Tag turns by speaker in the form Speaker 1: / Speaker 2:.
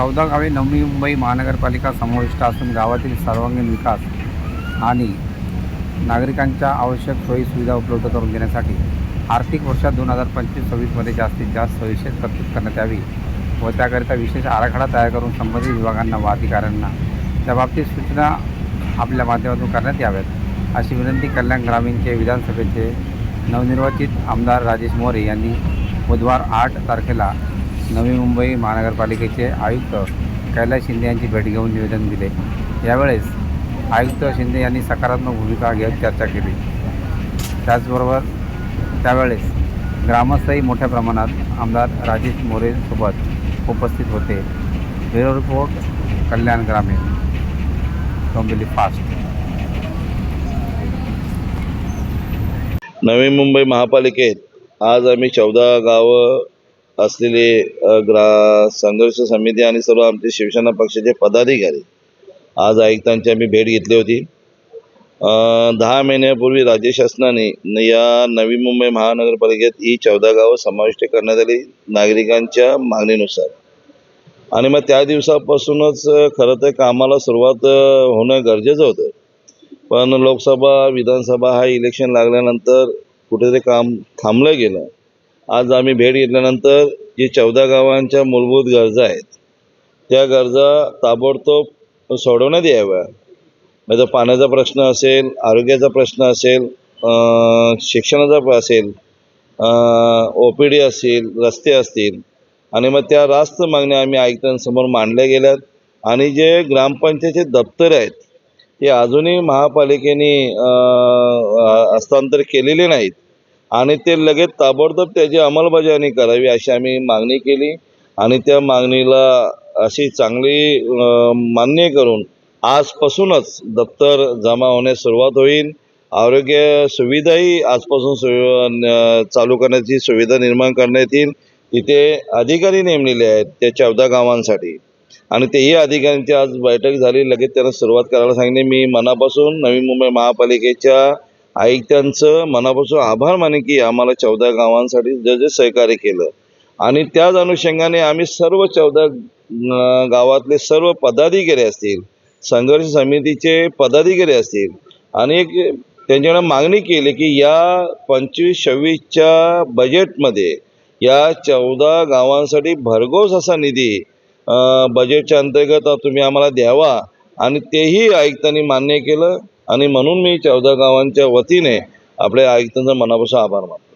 Speaker 1: चौदा गावे नवी मुंबई महानगरपालिका समाविष्ट असून गावातील सर्वांगीण विकास आणि नागरिकांच्या आवश्यक सोयी सुविधा उपलब्ध करून देण्यासाठी आर्थिक वर्षात दोन हजार पंचवीस सव्वीसमध्ये जास्तीत जास्त सविशेष तरतूद करण्यात यावी व त्याकरिता विशेष आराखडा तयार करून संबंधित विभागांना व अधिकाऱ्यांना त्याबाबतीत सूचना आपल्या माध्यमातून करण्यात याव्यात. अशी विनंती कल्याण ग्रामीणचे विधानसभेचे नवनिर्वाचित आमदार राजेश मोरे यांनी बुधवार आठ तारखेला नवी मुंबई महानगरपालिकेचे आयुक्त कैलास शिंदे यांची भेट घेऊन निवेदन दिले. यावेळेस आयुक्त शिंदे यांनी सकारात्मक भूमिका घेत चर्चा केली. त्याचबरोबर त्यावेळेस ग्रामस्थही मोठ्या प्रमाणात आमदार राजेश मोरेसोबत उपस्थित होते. ब्युरो रिपोर्ट कल्याण ग्रामीण. डोंबिवली फास्ट.
Speaker 2: नवी मुंबई महापालिकेत आज आम्ही चौदा गावं असलेले ग्रा संघर्ष समिती आणि सर्व आमचे शिवसेना पक्षाचे पदाधिकारी आज आयुक्तांची आम्ही भेट घेतली होती. दहा महिन्यापूर्वी राज्य शासनाने या नवी मुंबई महानगरपालिकेत ही चौदा गावं समाविष्ट करण्यात आली नागरिकांच्या मागणीनुसार. आणि मग त्या दिवसापासूनच खरं तर कामाला सुरुवात होणं गरजेचं होतं. पण लोकसभा विधानसभा हा इलेक्शन लागल्यानंतर कुठेतरी काम थांबलं गेलं. आज आम्ही भेट घेतल्यानंतर जी चौदा गावांच्या मूलभूत गरजा आहेत त्या गरजा ताबडतोब सोडवण्यात याव्या म्हणजे पाण्याचा प्रश्न असेल आरोग्याचा प्रश्न असेल शिक्षणाचा असेल ओ पी डी असतील रस्ते असतील आणि मग त्या रास्त मागण्या आम्ही आयुक्तांसमोर मांडल्या गेल्यात. आणि जे ग्रामपंचायतचे दप्तर आहेत ते अजूनही महापालिकेने हस्तांतर केलेले नाहीत. आणि ते लगेच ताबडतोब त्याची अंमलबजावणी करावी अशी आम्ही मागणी केली. आणि त्या मागणीला अशी चांगली मान्य करून आजपासूनच दप्तर जमा होण्यास सुरुवात होईल. आरोग्य सुविधाही आजपासून सु चालू करण्याची सुविधा निर्माण करण्यात येईल. तिथे अधिकारी नेमलेले आहेत त्या चौदा गावांसाठी. आणि तेही अधिकाऱ्यांची आज बैठक झाली. लगेच त्यांना सुरुवात करायला सांगितली. मी मनापासून नवी मुंबई महापालिकेच्या आयुक्तांचं मनापासून आभार माने की आम्हाला चौदा गावांसाठी जे जे सहकार्य केलं. आणि त्याच अनुषंगाने आम्ही सर्व चौदा गावातले सर्व पदाधिकारी असतील संघर्ष समितीचे पदाधिकारी असतील आणि एक त्यांच्याकडे मागणी केली की या पंचवीस सव्वीसच्या बजेटमध्ये या चौदा गावांसाठी भरघोस असा निधी बजेटच्या अंतर्गत तुम्ही आम्हाला द्यावा. आणि तेही आयुक्तांनी मान्य केलं. आणि म्हणून मी चौदा गावांच्या वतीने आपल्या आयुक्तांचा मनापासून आभार मानतो.